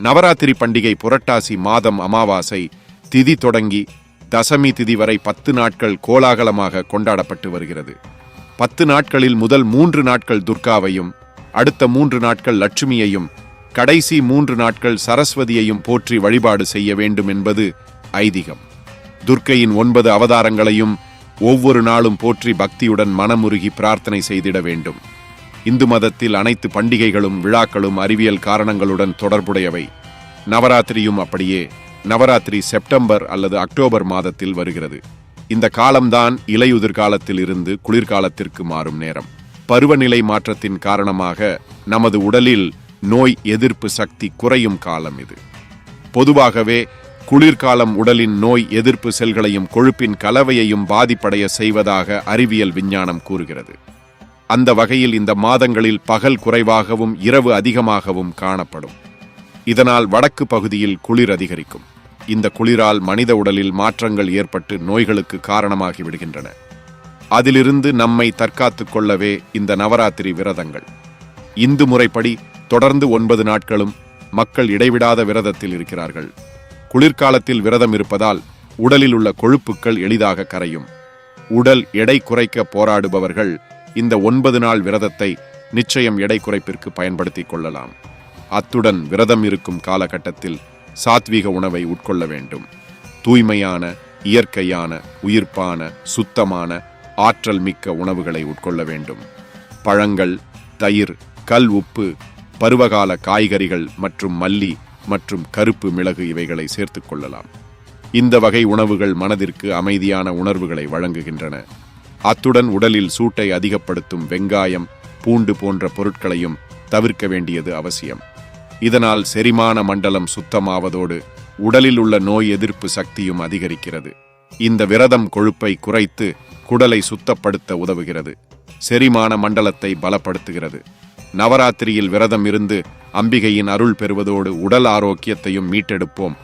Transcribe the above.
நவராத்திரி பண்டிகை புரட்டாசி மாதம் அமாவாசை திதி தொடங்கி தசமி திதி வரை பத்து நாட்கள் கோலாகலமாக கொண்டாடப்பட்டு வருகிறது. பத்து நாட்களில் முதல் மூன்று நாட்கள் துர்காவையும் அடுத்த மூன்று நாட்கள் லட்சுமியையும் கடைசி மூன்று நாட்கள் சரஸ்வதியையும் போற்றி வழிபாடு செய்ய வேண்டும் என்பது ஐதீகம். துர்க்கையின் ஒன்பது அவதாரங்களையும் ஒவ்வொரு நாளும் போற்றி பக்தியுடன் மனமுருகி பிரார்த்தனை செய்திட வேண்டும். இந்து மதத்தில் அனைத்து பண்டிகைகளும் விழாக்களும் அறிவியல் காரணங்களுடன் தொடர்புடையவை. நவராத்திரியும் அப்படியே நவராத்திரி செப்டம்பர் அல்லது அக்டோபர் மாதத்தில் வருகிறது. இந்த காலம்தான் இலையுதிர் காலத்தில் இருந்து குளிர்காலத்திற்கு மாறும் நேரம். பருவநிலை மாற்றத்தின் காரணமாக நமது உடலில் நோய் எதிர்ப்பு சக்தி குறையும் காலம் இது. பொதுவாகவே குளிர்காலம் உடலின் நோய் எதிர்ப்பு செல்களையும் கொழுப்பின் கலவையையும் பாதிப்படைய செய்வதாக அறிவியல் விஞ்ஞானம் கூறுகிறது. அந்த வகையில் இந்த மாதங்களில் பகல் குறைவாகவும் இரவு அதிகமாகவும் காணப்படும். இதனால் வடக்கு பகுதியில் குளிர் அதிகரிக்கும். இந்த குளிரால் மனித உடலில் மாற்றங்கள் ஏற்பட்டு நோய்களுக்கு காரணமாகி விடுகின்றன. அதிலிருந்து நம்மை தற்காத்துக் கொள்ளவே இந்த நவராத்திரி விரதங்கள். இந்து முறைப்படி தொடர்ந்து ஒன்பது நாட்களும் மக்கள் இடைவிடாத விரதத்தில் இருக்கிறார்கள். குளிர்காலத்தில் விரதம் இருப்பதால் உடலில் உள்ள கொழுப்புக்கள் எளிதாக கரையும். உடல் எடை குறைக்க போராடுபவர்கள் இந்த ஒன்பது நாள் விரதத்தை நிச்சயம் எடை குறைப்பிற்கு பயன்படுத்திக் கொள்ளலாம். அத்துடன் விரதம் இருக்கும் காலகட்டத்தில் சாத்வீக உணவை உட்கொள்ள வேண்டும். தூய்மையான இயற்கையான உயிர்ப்பான சுத்தமான ஆற்றல் மிக்க உணவுகளை உட்கொள்ள வேண்டும். பழங்கள் தயிர் கல் உப்பு பருவகால காய்கறிகள் மற்றும் மல்லி மற்றும் கருப்பு மிளகு இவைகளை சேர்த்துக்கொள்ளலாம் இந்த வகை உணவுகள் மனதிற்கு அமைதியான உணர்வுகளை வழங்குகின்றன. அத்துடன் உடலில் சூட்டை அதிகப்படுத்தும் வெங்காயம் பூண்டு போன்ற பொருட்களையும் தவிர்க்க வேண்டியது அவசியம். இதனால் செரிமான மண்டலம் சுத்தமாவதோடு உடலில் உள்ள நோய் எதிர்ப்பு சக்தியும் அதிகரிக்கிறது. இந்த விரதம் கொழுப்பை குறைத்து குடலை சுத்தப்படுத்த உதவுகிறது. செரிமான மண்டலத்தை பலப்படுத்துகிறது. நவராத்திரியில் விரதம் இருந்து அம்பிகையின் அருள் பெறுவதோடு உடல் ஆரோக்கியத்தையும் மீட்டெடுப்போம்.